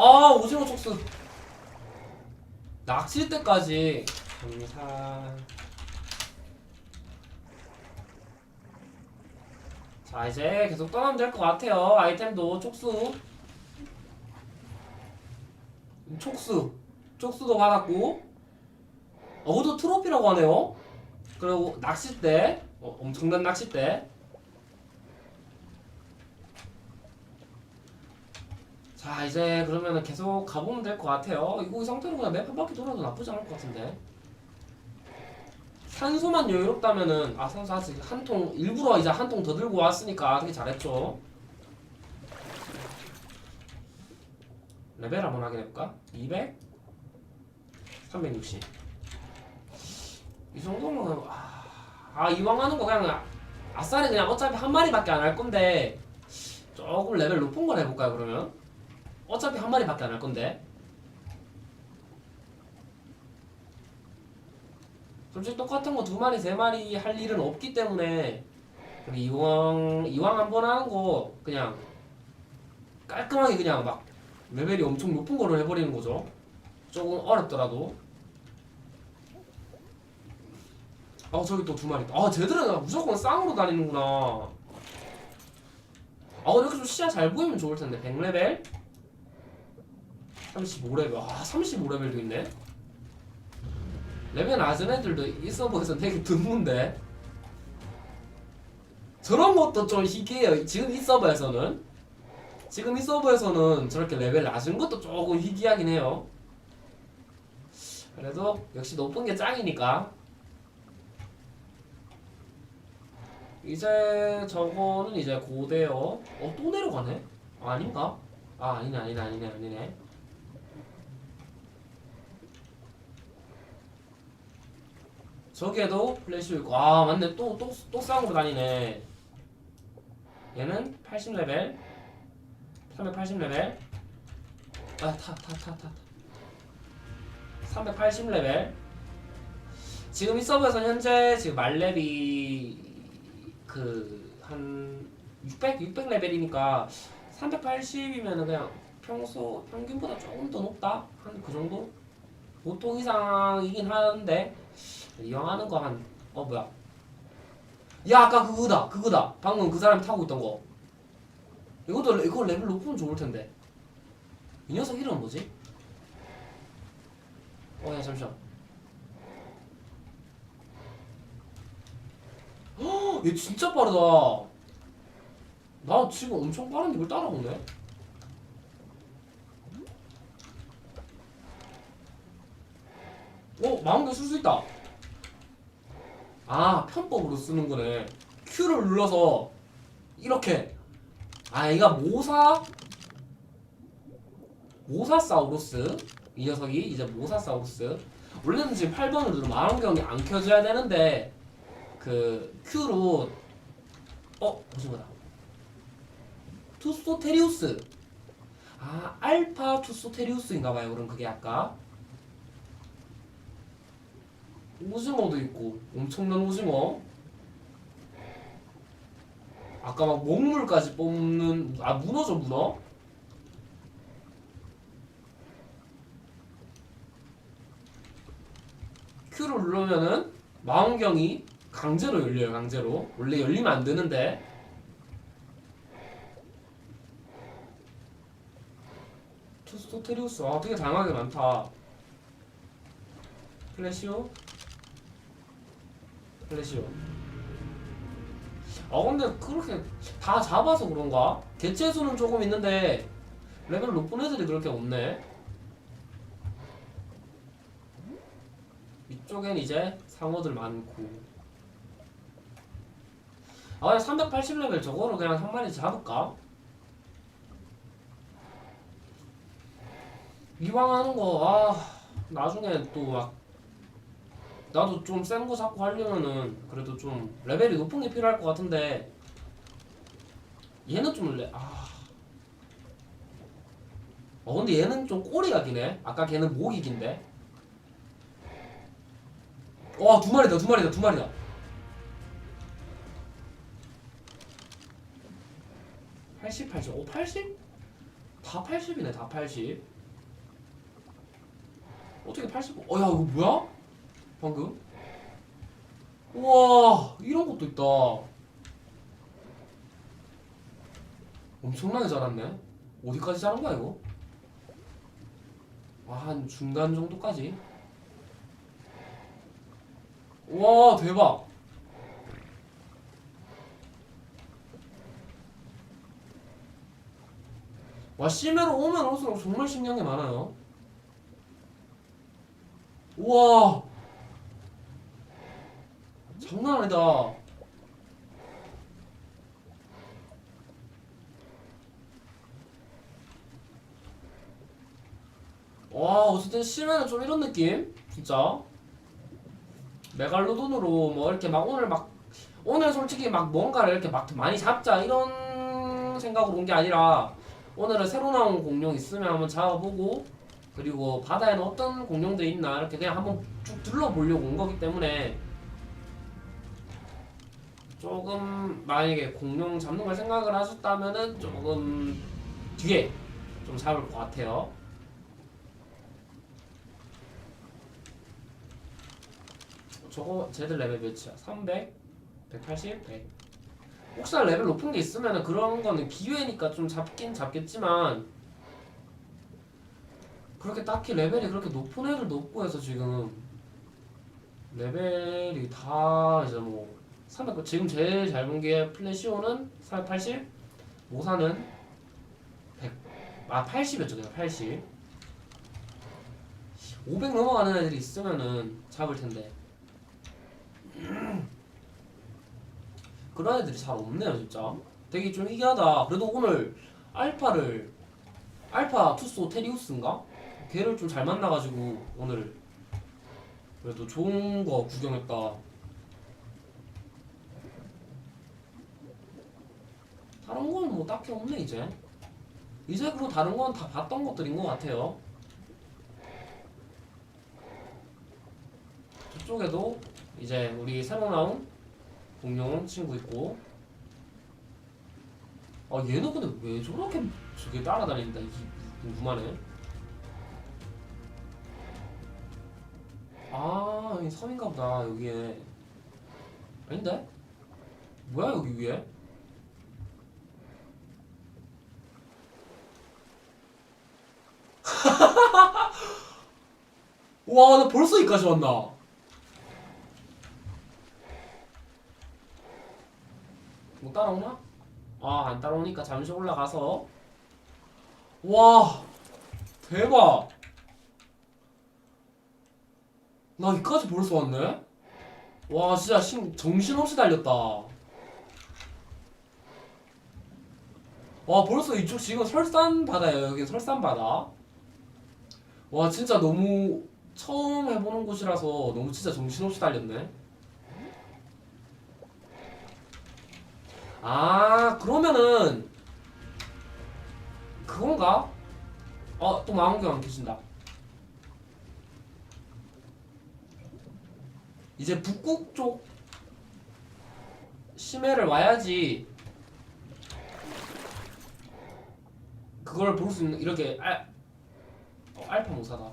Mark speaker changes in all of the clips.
Speaker 1: 아 오징어 촉수. 낚실 때까지 정산. 자 이제 계속 떠나면 될 것 같아요. 아이템도 촉수. 촉수. 촉수도 받았고. 어도 트로피라고 하네요. 그리고 낚싯대 어, 엄청난 낚싯대 자 이제 그러면은 계속 가보면 될 것 같아요. 이거 이 상태로 그냥 맵 한 바퀴 돌아도 나쁘지 않을 것 같은데. 산소만 여유롭다면은 아 산소 아직 한통 일부러 이제 한 통 더 들고 왔으니까 되게 잘했죠. 레벨 한번 확인해볼까? 200 360 이 정도면 아, 아 이왕 하는 거 그냥 아싸리 그냥 어차피 한 마리밖에 안 할 건데 조금 레벨 높은 걸 해볼까요 그러면? 어차피 한 마리밖에 안 할 건데. 솔직히 똑같은 거 두 마리 세 마리 할 일은 없기 때문에 이왕 이왕 한 번 하는 거 그냥 깔끔하게 그냥 막 레벨이 엄청 높은 거를 해버리는 거죠. 조금 어렵더라도. 아 저기 또 두 마리. 아 쟤들은 무조건 쌍으로 다니는구나. 아 이렇게 좀 시야 잘 보이면 좋을 텐데. 100레벨 35레벨. 아 35레벨도 있네. 레벨 낮은 애들도 이 서버에서 되게 드문데. 저런 것도 좀 희귀해요. 지금 이 서버에서는. 지금 이 서버에서는 저렇게 레벨 낮은 것도 조금 희귀하긴 해요. 그래도 역시 높은 게 짱이니까. 이제 저거는 이제 고대요. 어 또 내려가네? 아, 아닌가? 아 아니네 아니네 아니네 아니네 저기에도 플래시 있고. 아 맞네. 또 또또 쌍으로 다니네. 얘는 80레벨. 380레벨. 아 타 타 타 타 380레벨. 지금 이 서버에서 현재 지금 말렙이 그 한 600, 600레벨이니까 380이면은 그냥 평소 평균보다 조금 더 높다? 한 그 정도? 보통 이상이긴 하는데 이왕 하는 거 한 어 뭐야. 야 아까 그거다 그거다. 방금 그 사람이 타고 있던 거. 이것도 레- 이거 레벨 높으면 좋을 텐데. 이 녀석 이름 뭐지? 어 야 잠시만. 헉, 얘 진짜 빠르다. 나 지금 엄청 빠른데 이걸 따라오네. 어 마음대로 쓸 수 있다 아 편법으로 쓰는 거네. Q를 눌러서 이렇게. 아 얘가 모사? 모사사우루스? 이 녀석이 이제 모사사우루스. 원래는 지금 8번을 누르면 망원경이 안 켜져야 되는데 그 Q로 어 무슨 거다 투소테리우스. 아 알파 투소테리우스인가봐요 그럼 그게 아까 오징어도 있고 엄청난 오징어 아까 막 먹물까지 뽑는 아 문어죠 문어? Q를 누르면은 망원경이 강제로 열려요 강제로. 원래 열리면 안 되는데. 투스토테리우스. 아 되게 다양하게 많다. 플래시오 플래시오 아 근데 그렇게 다 잡아서 그런가? 개체수는 조금 있는데 레벨 높은 애들이 그렇게 없네 이쪽엔 이제 상어들 많고 아 그냥 380레벨 저거로 그냥 한 마리 잡을까? 이왕 하는 거, 아, 나중에 또 막, 나도 좀 센 거 잡고 하려면은, 그래도 좀 레벨이 높은 게 필요할 것 같은데, 얘는 좀 레, 아. 어, 근데 얘는 좀 꼬리가 기네? 아까 걔는 목이 긴데? 와, 두 마리다, 두 마리다, 두 마리다. 80, 80, 오, 80? 다 80이네 다 80. 어떻게 85? 어야 이거 뭐야? 방금? 우와 이런 것도 있다. 엄청나게 자랐네. 어디까지 자란 거야 이거? 아, 한 중간 정도까지. 와 대박. 와 심해로 오면 올수록 정말 신기한 게 많아요. 우와 장난 아니다. 와 어쨌든 심해는 좀 이런 느낌 진짜 메갈로돈으로 뭐 이렇게 막 오늘 막 오늘 솔직히 막 뭔가를 이렇게 막 많이 잡자 이런 생각으로 온 게 아니라 오늘은 새로 나온 공룡 있으면 한번 잡아보고 그리고 바다에는 어떤 공룡들이 있나 이렇게 그냥 한번 쭉 둘러보려고 온 거기 때문에 조금 만약에 공룡 잡는 걸 생각을 하셨다면은 조금 뒤에 좀 잡을 것 같아요. 저거 쟤들 레벨 몇이야? 300? 180? 100 혹시나 레벨 높은 게 있으면 그런 거는 기회니까 좀 잡긴 잡겠지만 그렇게 딱히 레벨이 그렇게 높은 애들도 없고 해서 지금 레벨이 다 이제 뭐 300, 지금 제일 잘 본 게 플래시오는 480 모사는 100, 아 80이었죠 내가 80 500 넘어가는 애들이 있으면은 잡을 텐데. 그런 애들이 잘 없네요 진짜. 되게 좀 희귀하다. 그래도 오늘 알파를 알파 투스 오테리우스인가? 걔를 좀 잘 만나가지고 오늘 그래도 좋은 거 구경했다 다른 건 뭐 딱히 없네 이제. 이제 그리고 다른 건 다 봤던 것들인 것 같아요. 저쪽에도 이제 우리 새로 나온 공룡 친구 있고. 아 얘는 근데 왜 저렇게 저게 따라다닌다 이게 궁금하네. 아 섬인가 보다 여기에. 아닌데? 뭐야 여기 위에? 와 나 벌써 여기까지 왔나? 못 따라오나? 아, 안 따라오니까 잠시 올라가서. 와, 대박! 나 여기까지 벌써 왔네? 와, 진짜 신, 정신없이 달렸다. 와, 벌써 이쪽 지금 설산 바다예요. 여기 설산 바다. 와, 진짜 너무 처음 해보는 곳이라서 너무 진짜 정신없이 달렸네. 아 그러면은 그건가? 어또 망원경 안 켜진다 이제 북극 쪽 심해를 와야지 그걸 볼 수 있는 이렇게 알 어, 알파 모사다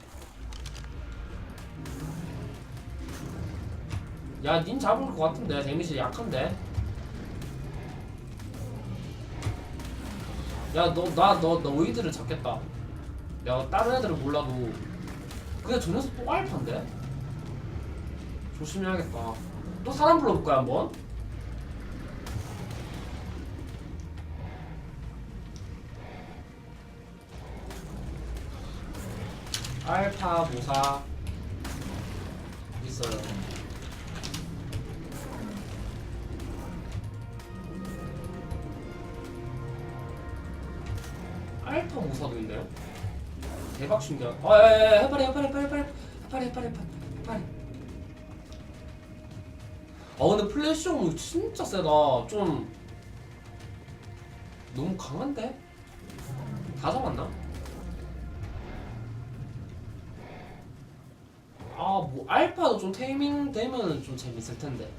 Speaker 1: 야 닌 잡을 것 같은데 데미지 약한데 야 너 나 너 너희들을 잡겠다. 야 다른 애들은 몰라도 근데 저 녀석 또 알파인데? 조심해야겠다. 또 사람 불러볼 거야 한번. 알파 모사 있어요. 알파 우사도 있네요. 대박 신기한. 아, 예, 예, 해파리, 해파리, 해파리, 해파리, 해파리, 해파리, 해파리. 아, 근데 플래시 형 진짜 세다. 좀 너무 강한데? 다 잡았나? 아뭐 알파도 좀 테이밍 되면 좀 재밌을 텐데.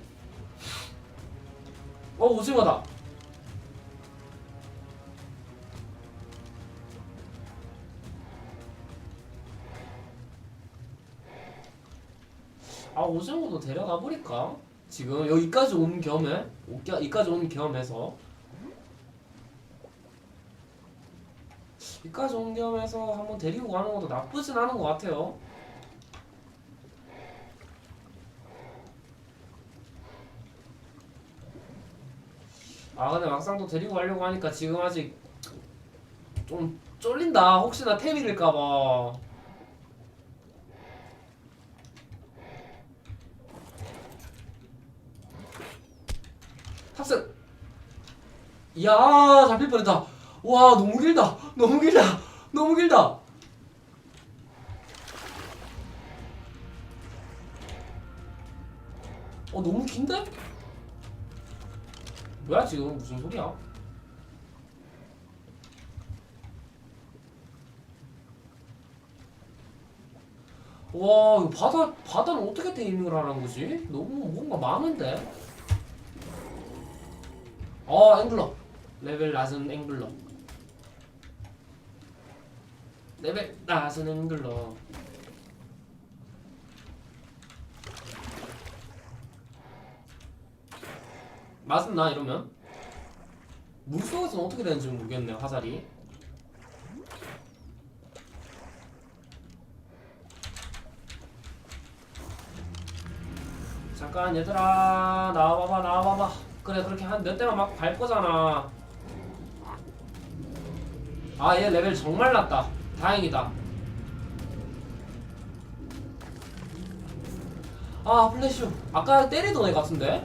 Speaker 1: 어 오징어다. 아 오징어도 데려가 버릴까? 지금 여기까지 온 겸에 여기까지 온 겸해서 여기까지 온 겸해서 한번 데리고 가는 것도 나쁘진 않은 것 같아요. 아 근데 막상 또 데리고 가려고 하니까 지금 아직 좀 쫄린다. 혹시나 템 잃을까봐. 탑승. 이야 잡힐 뻔했다. 와 너무 길다. 너무 길다. 너무 길다. 어 너무 긴데? 뭐야 지금 무슨 소리야? 와 이거 바다 바다는 어떻게 테이밍을 하라는 거지? 너무 뭔가 많은데. 어 앵글러 레벨 낮은 앵글러 레벨 낮은 앵글러 맞았나 이러면? 물속에서는 어떻게 되는지 모르겠네요 화살이. 잠깐 얘들아. 나와봐봐 나와봐봐. 그래 그렇게 한 몇 대만 막 밟 거잖아. 아 얘 레벨 정말 낮다. 다행이다. 아 플래시오 아까 때리던 애 같은데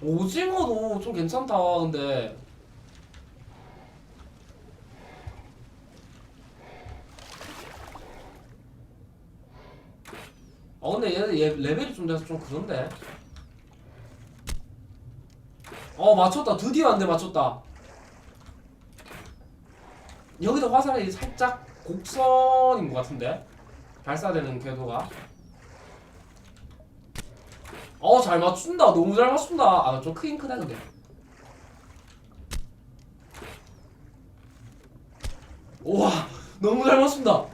Speaker 1: 오징어도 좀 괜찮다 근데. 아 근데 얘, 얘 레벨이 좀 돼서 좀 그런데. 어 맞췄다. 드디어 한대 맞췄다. 여기도 화살이 살짝 곡선인 것 같은데? 발사되는 궤도가 어 잘 맞춘다. 너무 잘 맞춘다. 아좀 크긴 크다 근데. 우와 너무 잘 맞춘다.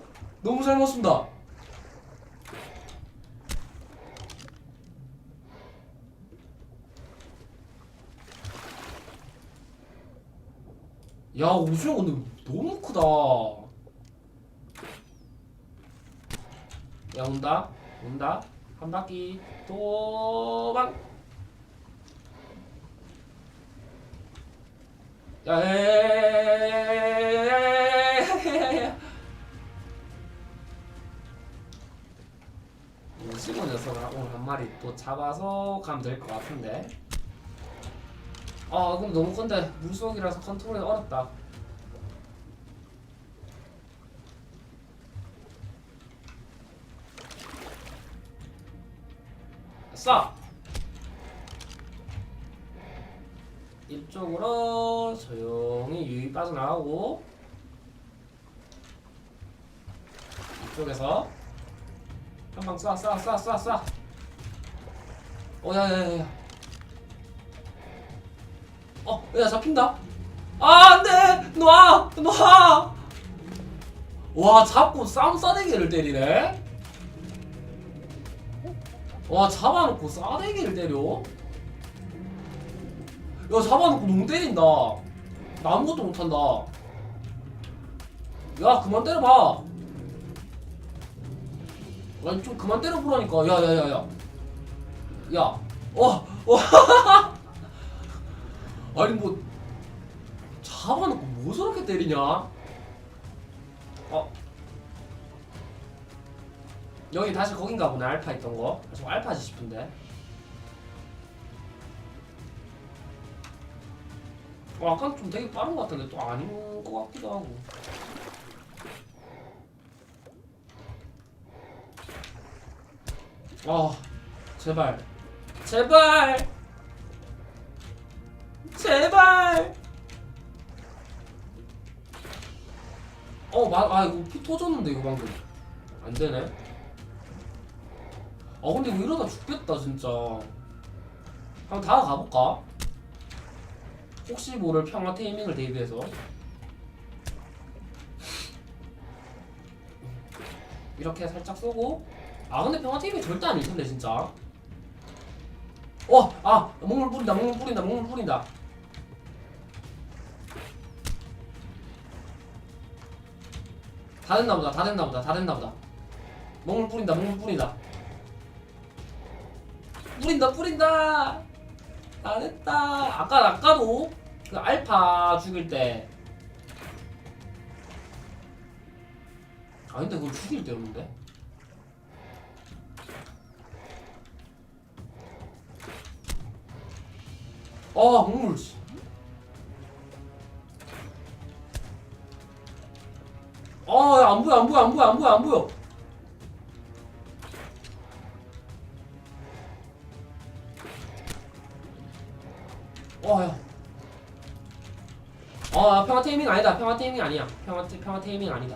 Speaker 1: 너무 잘 맞춘다. 야 오징어 근데 너무 크다. 야 온다. 온다 한 바퀴 도박. 야, 오징어 녀석을 오늘 한 마리 또 잡아서 가면 될 것 같은데. 아, 그럼 너무 건데 물속이라서 컨트롤이 어렵다. 쏴. 이쪽으로 조용히 유이 빠져나가고 이쪽에서 한 방 쏴 쏴 쏴 쏴 쏴. 어야야야야. 어야 잡힌다. 아 안돼. 놔 놔! 와 잡고 쌈 싸대기를 때리네 와 잡아놓고 싸대기를 때려? 야 잡아놓고 농 때린다. 나 아무것도 못한다. 야 그만 때려봐. 아니 좀 그만 때려보라니까. 야야야야. 야 어, 어. 아니 뭐 잡아놓고 뭐 저렇게 때리냐? 어 여기 다시 거긴가 보네 알파 있던 거. 저 알파지 싶은데. 어, 아까 좀 되게 빠른 것 같은데 또 아닌 것 같기도 하고. 아 제발. 제발! 제발! 어맞아 이거 피 터졌는데 이거 방금. 안 되네 아 근데 이거 이러다 죽겠다 진짜. 한번 다가가 볼까? 혹시 모를 평화 테이밍을 대비해서. 이렇게 살짝 쏘고. 아 근데 평화 테이밍 절대 아닐 텐데 진짜. 어! 아! 먹물 뿌린다 먹물 뿌린다 먹물 뿌린다. 다 됐나 보다 다 됐나 보다 다 됐나 보다. 먹물 뿌린다 먹물 뿌린다 뿌린다 뿌린다 다 됐다 아까 아까도 그 알파 죽일 때아 근데 그걸 죽일 때였는데 아 먹물 씨. 아, 야, 안 보여, 안 보여, 안 보여, 안 보여, 안 보여. 아니다. 평화 테이밍 아니야. 평화, 테- 평화 테이밍 아니다.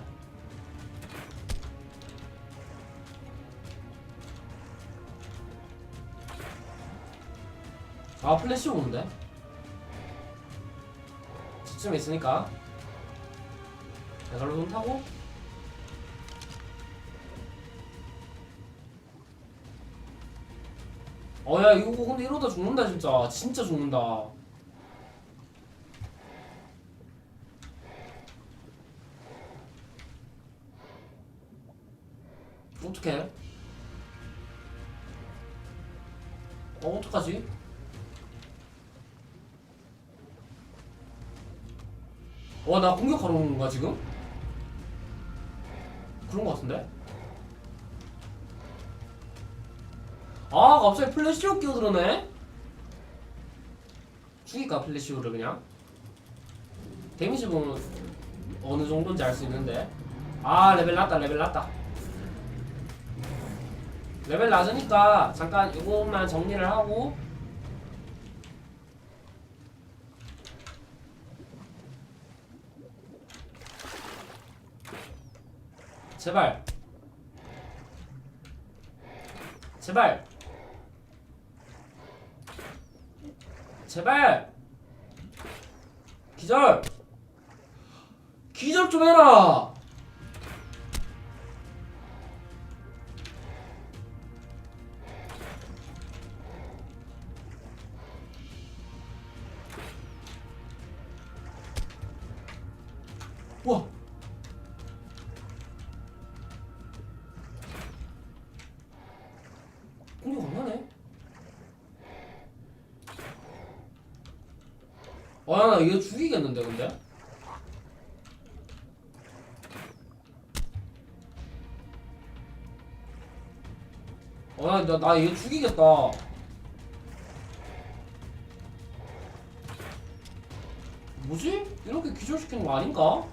Speaker 1: 아, 플래시 오는데? 지쯤에 있으니까. 이걸로 돈 타고. 어, 야, 이거 근데 이러다 죽는다, 진짜. 진짜 죽는다. 어떡해? 어, 어떡하지? 와, 나 공격하러 오는 건가, 지금? 그런 거 같은데? 아, 갑자기 플래시오 끼어들어네? 죽일까, 플래시오를 그냥? 데미지 보면 어느 정도인지 알 수 있는데. 아, 레벨 낮다, 레벨 낮다. 레벨 낮으니까 잠깐 이것만 정리를 하고. 제발. 제발. 제발. 기절. 기절 좀 해라 나, 나 이거 죽이겠다 뭐지? 이렇게 기절시키는 거 아닌가?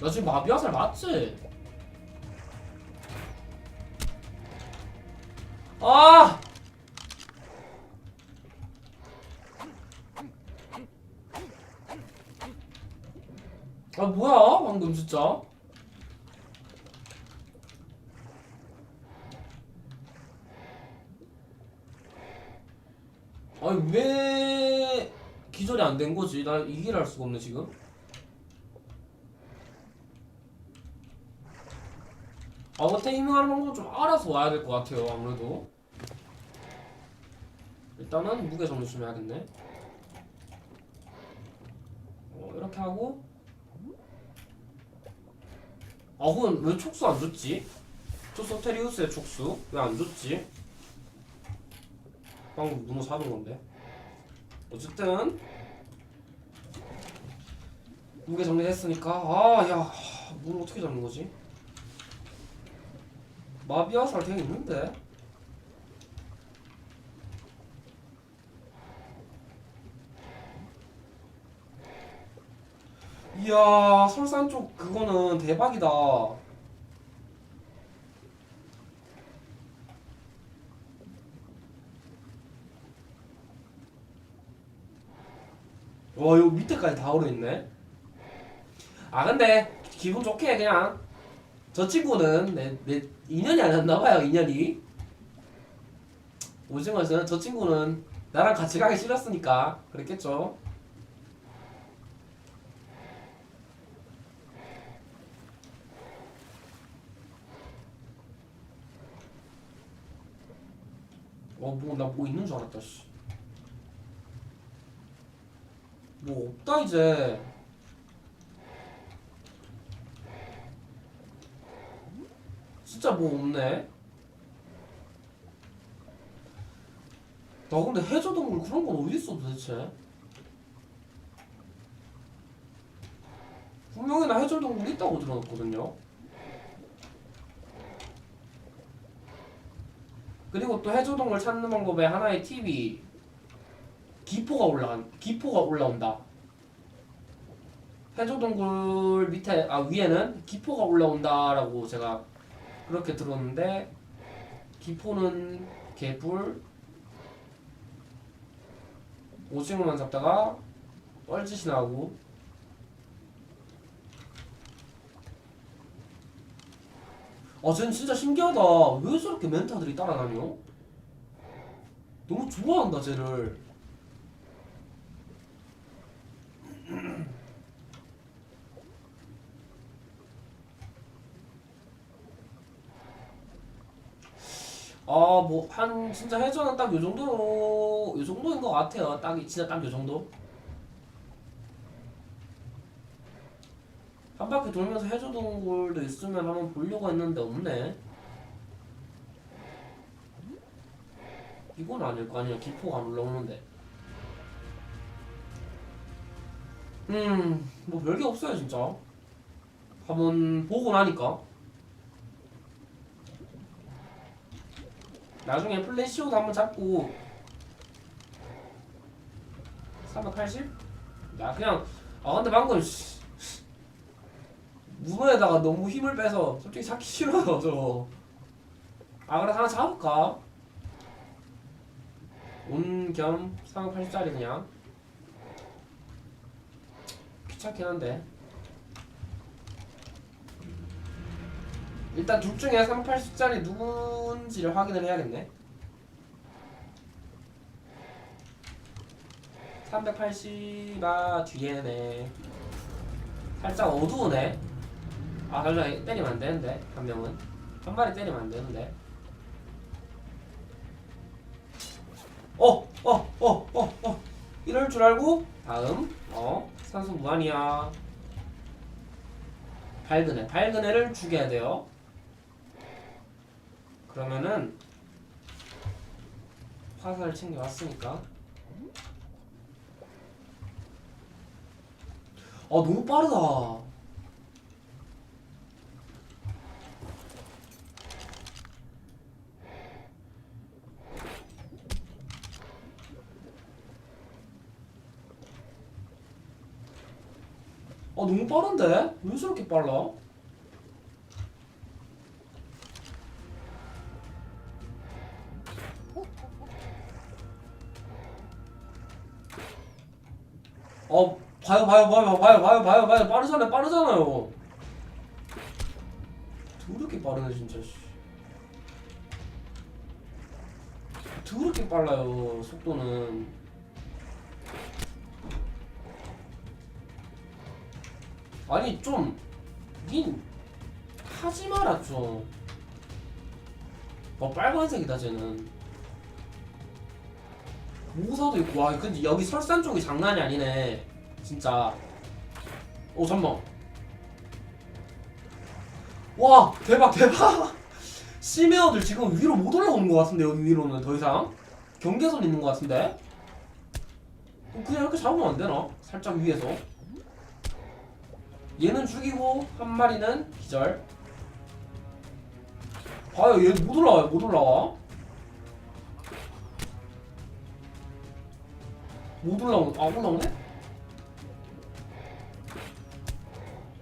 Speaker 1: 나 지금 마비아살 맞지? 아! 아 뭐야 방금 진짜 아니 왜 기절이 안 된 거지? 나 이해를 할 수가 없네 지금 아, 뭐 테이밍하는 방법 좀 알아서 와야 될 것 같아요 아무래도 일단은 무게 정리 좀 해야겠네 어, 이렇게 하고 아 그건 왜 촉수 안 줬지? 저 소테리우스의 촉수 왜 안 줬지? 방금 문어 잡은 건데. 어쨌든 무게 정리했으니까 아야 문어 어떻게 잡는 거지? 마비아살 되게 있는데. 이야 설산 쪽 그거는 대박이다 와 이거 밑에까지 다 오르있네. 아 근데 기분 좋게 그냥 저 친구는 내, 내 인연이 아니었나봐요 인연이. 오징어에서는 저 친구는 나랑 같이 가기 싫었으니까 그랬겠죠. 어뭐 나뭐 있는 줄 알았다 씨. 뭐 없다 이제. 진짜 뭐 없네. 나 근데 해저동물 그런 건 어디 있어 도대체? 분명히 나 해저동물 있다고 들어놨거든요. 그리고 또 해저동물 찾는 방법의 하나의 팁이 기포가 올라간 기포가 올라온다. 해조동굴 밑에 아 위에는 기포가 올라온다라고 제가 그렇게 들었는데 기포는 개불 오징어만 잡다가 뻘짓이 나고 아 쟤는 진짜 신기하다 왜 저렇게 멘타들이 따라다녀? 너무 좋아한다 쟤를 뭐 한 진짜 해전은 딱 요 정도로 요 정도인 것 같아요. 딱 이- 진짜 딱 요 정도. 한 바퀴 돌면서 해저동굴도 있으면 한번 보려고 했는데 없네. 이건 아닐 거 아니야. 기포가 안 올라오는데. 음, 뭐 별게 없어요 진짜. 한번 보고 나니까. 나중에 플래시오도 한번 잡고. 380? 야 그냥 아 근데 방금 씨, 문어에다가 너무 힘을 빼서 솔직히 찾기 싫어요 저거 아 그래 하나 잡을까? 온겸 380짜리 그냥. 귀찮긴 한데 일단 둘 중에 380짜리 누군지를 확인을 해야겠네. 380아 뒤에네. 살짝 어두우네. 아 살짝 때리면 안 되는데 한 명은 한 마리 때리면 안 되는데. 어, 어, 어, 어, 어. 이럴 줄 알고 다음 어 산소 무한이야. 밝은 애, 밝은 애를 죽여야 돼요. 그러면은 화살을 챙겨왔으니까 아 너무 빠르다 아 너무 빠른데? 왜 저렇게 빨라? 어 봐요 봐요 봐요 봐요 봐요 봐요 봐요. 빠르잖아요 빠르잖아요. 더럽게 빠르네 진짜 씨. 더럽게 빨라요 속도는. 아니 좀닌 하지 마라 좀. 어, 빨간색이다 쟤는 모사도 있고 와 근데 여기 설산 쪽이 장난이 아니네. 진짜. 오 잠만. 와 대박 대박. 심해어들 지금 위로 못 올라오는 것 같은데 여기 위로는 더 이상. 경계선 있는 것 같은데? 어, 그냥 이렇게 잡으면 안 되나? 살짝 위에서. 얘는 죽이고 한 마리는 기절. 봐요 얘 못 올라와요 못 올라와 못 올라오네. 아 올라오네?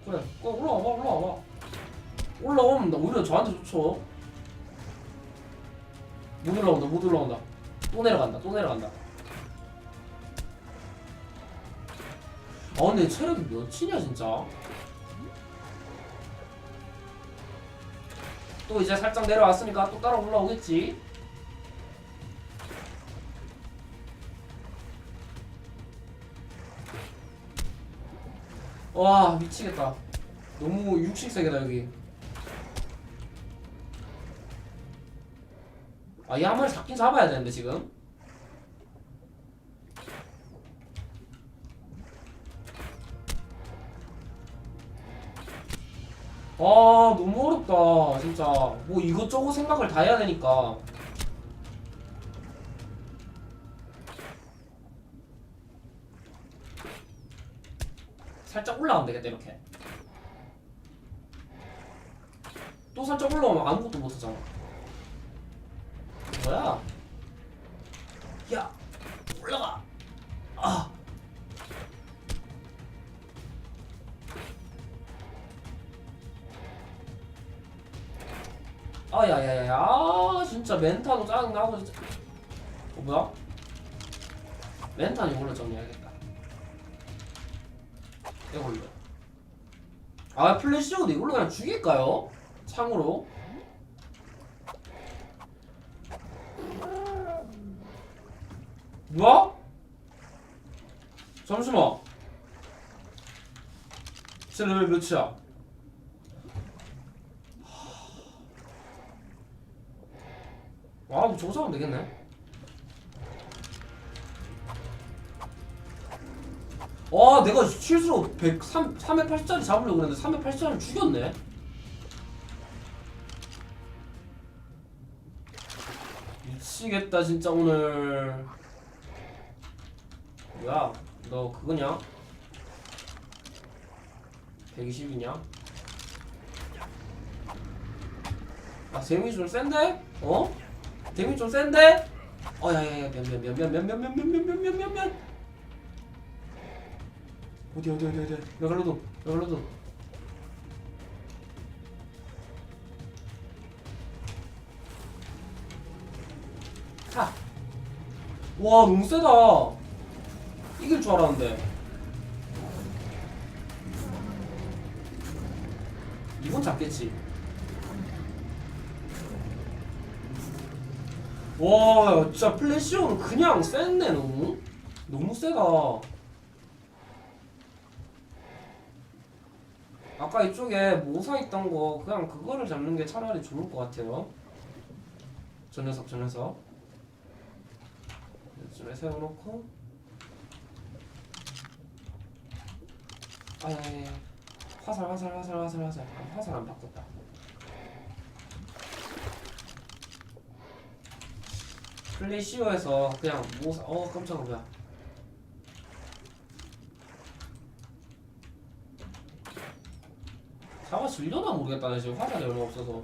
Speaker 1: 그래 어, 올라와봐 올라와봐. 올라오면 나 오히려 저한테 좋죠. 못 올라온다 못 올라온다. 또 내려간다 또 내려간다. 아 근데 체력이 몇이냐 진짜? 또 이제 살짝 내려왔으니까 또 따라 올라오겠지 와 미치겠다. 너무 육식 세계다 여기. 아얘 한 잡긴 잡아야 되는데 지금? 아 너무 어렵다 진짜. 뭐 이것저것 생각을 다 해야 되니까 살짝 올라가면 되겠다 이렇게. 또 살짝 올라오면 아무것도 못하잖아. 뭐야? 야 올라가. 아. 아야야야 아 진짜 멘타도 짜증나고 진짜. 어 뭐야? 멘타는 이걸로 정리해야겠다 이걸로 아 플래시오도 이걸로 그냥 죽일까요? 창으로 뭐야? 잠시만 쟤 레벨 몇이야? 와, 뭐 저거 잡으면 되겠네. 와, 내가 실수로 100, 3, 380짜리 잡으려고 그랬는데 380짜리 죽였네. 미치겠다, 진짜 오늘. 야, 너 그거냐? 120이냐? 아, 재미 좀 센데? 어? 데미 좀 센데? 어 야야야 면면면면면면면면면면면면 어디 어디 어디 어디? 메갈로돈 메갈로돈 하. 와 너무 세다. 이길 줄 알았는데. 이건 잡겠지. 와 진짜 플래시오는 그냥 센네 너무? 너무 세다 아까 이쪽에 모사 있던 거 그냥 그거를 잡는 게 차라리 좋을 것 같아요. 저 녀석 저 녀석. 이쯤에 세워놓고. 아야야야. 화살 화살 화살 화살 화살. 아, 화살 안 바꿨다. 플래시오에서 그냥 모사 어 깜짝이야 잡아 질려나 모르겠다. 나 지금 화살이 얼마 없어서